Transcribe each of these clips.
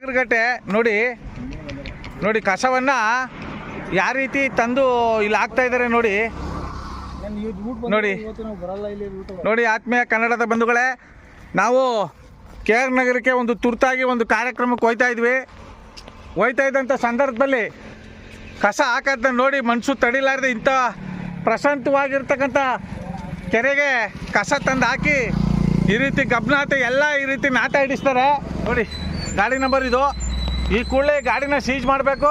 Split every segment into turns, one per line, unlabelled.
ಸಾಗರಗಟ್ಟೆ ನೋಡಿ ನೋಡಿ, ಕಸವನ್ನ ಯಾವ ರೀತಿ ತಂದು ಇಲ್ಲಿ ಹಾಕ್ತಾ ಇದ್ದಾರೆ ನೋಡಿ. ನೋಡಿ ನೋಡಿ, ಆತ್ಮೀಯ ಕನ್ನಡದ ಬಂಧುಗಳೇ, ನಾವು ಕೆ ಆರ್ ನಗರಕ್ಕೆ ಒಂದು ತುರ್ತಾಗಿ ಒಂದು ಕಾರ್ಯಕ್ರಮಕ್ಕೆ ಹೋಯ್ತಾ ಇದ್ವಿ. ಹೋಯ್ತಾ ಇದ್ದಂಥ ಸಂದರ್ಭದಲ್ಲಿ ಕಸ ಹಾಕೋದನ್ನ ನೋಡಿ ಮನಸ್ಸು ತಡಿಲಾರ್ದೆ ಇಂಥ ಪ್ರಶಾಂತವಾಗಿರ್ತಕ್ಕಂಥ ಕೆರೆಗೆ ಕಸ ತಂದು ಹಾಕಿ ಈ ರೀತಿ ಗಬ್ನಾತೆ ಎಲ್ಲ ಈ ರೀತಿ ನಾಟ ಹಿಡಿಸ್ತಾರೆ ನೋಡಿ. ಗಾಡಿ ನಂಬರ್ ಇದು. ಈ ಕೂಡಲೇ ಗಾಡಿನ ಸೀಜ್ ಮಾಡಬೇಕು.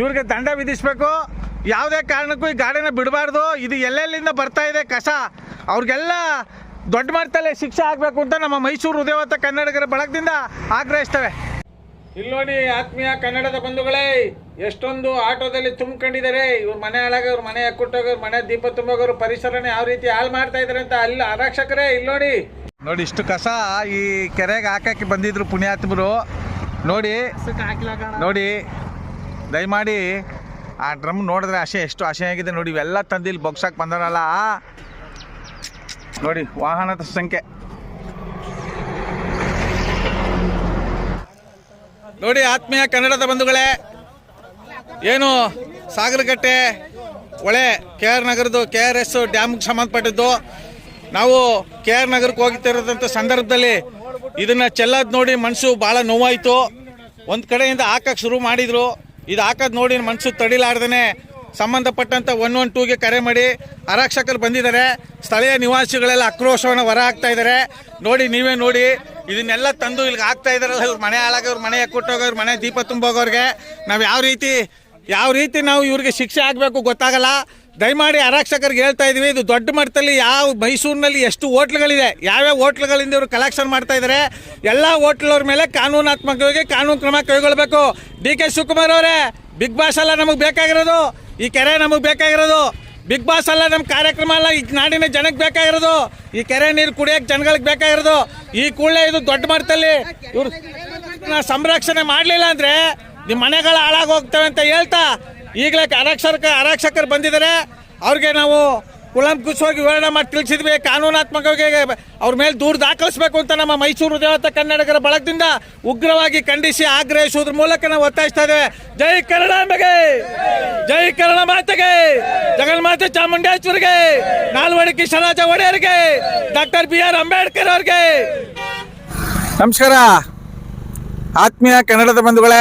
ಇವ್ರಿಗೆ ದಂಡ ವಿಧಿಸ್ಬೇಕು. ಯಾವುದೇ ಕಾರಣಕ್ಕೂ ಈ ಗಾಡಿನ ಬಿಡಬಾರ್ದು. ಇದು ಎಲ್ಲೆಲ್ಲಿಂದ ಬರ್ತಾ ಇದೆ ಕಸ. ಅವ್ರಿಗೆಲ್ಲ ದೊಡ್ಡ ಮಟ್ಟದಲ್ಲಿ ಶಿಕ್ಷೆ ಆಗಬೇಕು ಅಂತ ನಮ್ಮ ಮೈಸೂರು ಉದಯವತ್ತ ಕನ್ನಡಿಗರ ಬಳಗದಿಂದ ಆಗ್ರಹಿಸ್ತೇವೆ. ಇಲ್ಲಿ ಆತ್ಮೀಯ ಕನ್ನಡದ ಬಂಧುಗಳೇ, ಎಷ್ಟೊಂದು ಆಟೋದಲ್ಲಿ ತುಂಬಿಕೊಂಡಿದ್ದಾರೆ. ಇವ್ರ ಮನೆ ಹಾಳಾಗ ಇವ್ರ ಮನೆ ಕೊಟ್ಟೋಗೋರು ಮನೆ ದೀಪ ತುಂಬೋಗೋರು ಪರಿಸರನ ಯಾವ ರೀತಿ ಹಾಳು ಮಾಡ್ತಾ ಇದ್ದಾರೆ ಅಂತ ಅಲ್ಲಿ ಆರಕ್ಷಕರೇ ಇಲ್ಲಿ ನೋಡಿ ಇಷ್ಟು ಕಸ ಈ ಕೆರೆಗೆ ಹಾಕಕ್ಕೆ ಬಂದಿದ್ರು ಪುಣ್ಯಾತ್ಮರು. ನೋಡಿ ನೋಡಿ, ದಯಮಾಡಿ ಆ ಡ್ರಮ್ ನೋಡಿದ್ರೆ ಆಸೆ, ಎಷ್ಟು ಆಸೆ ಆಗಿದೆ ನೋಡಿ, ಇವೆಲ್ಲ ತಂದಿಲ್ಲಿ ಬೊಗ್ಸಕ್ಕೆ ಬಂದಾರಲ್ಲ ನೋಡಿ, ವಾಹನದ ಸಂಖ್ಯೆ. ನೋಡಿ ಆತ್ಮೀಯ ಕನ್ನಡದ ಬಂಧುಗಳೇ, ಏನು ಸಾಗರಕಟ್ಟೆ ಹೊಳೆ ಕೆ ಆರ್ ನಗರದ್ದು ಕೆ ಆರ್ ಎಸ್ ಡ್ಯಾಮ್ಗೆ ಸಂಬಂಧಪಟ್ಟಿದ್ದು, ನಾವು ಕೆ ಆರ್ ನಗರಕ್ಕೆ ಹೋಗ್ತಿರೋದಂಥ ಸಂದರ್ಭದಲ್ಲಿ ಇದನ್ನು ಚೆಲ್ಲೋದು ನೋಡಿ ಮನಸ್ಸು ಭಾಳ ನೋವಾಯಿತು. ಒಂದು ಕಡೆಯಿಂದ ಹಾಕಕ್ಕೆ ಶುರು ಮಾಡಿದರು. ಇದು ಹಾಕೋದು ನೋಡಿ ಮನಸ್ಸು ತಡಿಲಾರ್ದೇ ಸಂಬಂಧಪಟ್ಟಂಥ ಒನ್ ಒನ್ ಟೂಗೆ ಕರೆ ಮಾಡಿ ಆರಕ್ಷಕರು ಬಂದಿದ್ದಾರೆ. ಸ್ಥಳೀಯ ನಿವಾಸಿಗಳೆಲ್ಲ ಆಕ್ರೋಶವನ್ನು ಹೊರ ಹಾಕ್ತಾ ಇದ್ದಾರೆ. ನೋಡಿ ನೀವೇ ನೋಡಿ ಇದನ್ನೆಲ್ಲ ತಂದು ಇಲ್ಲಿಗೆ ಆಗ್ತಾ ಇದಾರಲ್ಲ ಇವ್ರ ಮನೆ ಹಾಳಾಗ, ಇವ್ರ ಮನೆ ಕೊಟ್ಟೋಗೋರು ಮನೆ ದೀಪ ತುಂಬೋಗೋರಿಗೆ ನಾವು ಯಾವ ರೀತಿ ಯಾವ ರೀತಿ ನಾವು ಇವ್ರಿಗೆ ಶಿಕ್ಷೆ ಆಗಬೇಕು ಗೊತ್ತಾಗಲ್ಲ. ದಯಮಾಡಿ ಆರಕ್ಷಕರಿಗೆ ಹೇಳ್ತಾ ಇದೀವಿ, ಇದು ದೊಡ್ಡ ಮಟ್ಟದಲ್ಲಿ ಯಾವ ಮೈಸೂರಿನಲ್ಲಿ ಎಷ್ಟು ಹೋಟ್ಲ್ಗಳಿದೆ, ಯಾವ್ಯಾವ ಹೋಟ್ಲ್ಗಳಿಂದ ಇವರು ಕಲೆಕ್ಷನ್ ಮಾಡ್ತಾ ಇದ್ದಾರೆ ಎಲ್ಲ ಹೋಟ್ಲವ್ರ ಮೇಲೆ ಕಾನೂನಾತ್ಮಕವಾಗಿ ಕಾನೂನು ಕ್ರಮ ಕೈಗೊಳ್ಳಬೇಕು. ಡಿ ಕೆ ಶಿವಕುಮಾರ್ ಅವರೇ, ಬಿಗ್ ಬಾಸ್ ಅಲ್ಲ ನಮಗೆ ಬೇಕಾಗಿರೋದು. ಈ ಕೆರೆ ನಮಗೆ ಬೇಕಾಗಿರೋದು. ಬಿಗ್ ಬಾಸ್ ಅಲ್ಲ ನಮ್ಮ ಕಾರ್ಯಕ್ರಮ ಅಲ್ಲ, ಈ ನಾಡಿನ ಜನಕ್ಕೆ ಬೇಕಾಗಿರೋದು. ಈ ಕೆರೆ ನೀರು ಕುಡಿಯೋಕೆ ಜನಗಳಿಗೆ ಬೇಕಾಗಿರೋದು. ಈ ಕೂಡಲೇ ಇದು ದೊಡ್ಡ ಮಟ್ಟದಲ್ಲಿ ಇವ್ರು ಸಂರಕ್ಷಣೆ ಮಾಡಲಿಲ್ಲ ಅಂದರೆ ನಿಮ್ಮ ಮನೆಗಳು ಹಾಳಾಗಿ ಹೋಗ್ತವೆ ಅಂತ ಹೇಳ್ತಾ ಈಗಲೇ ಆರಕ್ಷಕ ಆರಕ್ಷಕರು ಬಂದಿದ್ದಾರೆ. ಅವ್ರಿಗೆ ನಾವು ಕುಲಂಕುಷವಾಗಿ ವಿವರಣೆ ಮಾಡಿ ತಿಳಿಸಿದ್ವಿ. ಕಾನೂನಾತ್ಮಕವಾಗಿ ಅವ್ರ ಮೇಲೆ ದೂರು ದಾಖಲಿಸಬೇಕು ಅಂತ ನಮ್ಮ ಮೈಸೂರು ದೇವತ ಕನ್ನಡಿಗರ ಬಳಗದಿಂದ ಉಗ್ರವಾಗಿ ಖಂಡಿಸಿ ಆಗ್ರಹಿಸುವುದ್ರ ಮೂಲಕ ನಾವು ಒತ್ತಾಯಿಸ್ತಾ ಇದ್ದೇವೆ. ಜೈ ಕನ್ನಡಾಂಬೆಗೆ! ಜೈ ಕನ್ನಡ ಮಾತೆಗೆ! ಜಗನ್ಮಾತೆ ಚಾಮುಂಡೇಶ್ವರಿಗೆ! ನಾಲ್ವಡಿ ಕಿಶನಾಜ ಒಡೆಯರಿಗೆ! ಡಾಕ್ಟರ್ ಬಿ ಆರ್ ಅಂಬೇಡ್ಕರ್ ಅವರಿಗೆ! ನಮಸ್ಕಾರ. ಆತ್ಮೀಯ ಕನ್ನಡದ ಬಂಧುಗಳೇ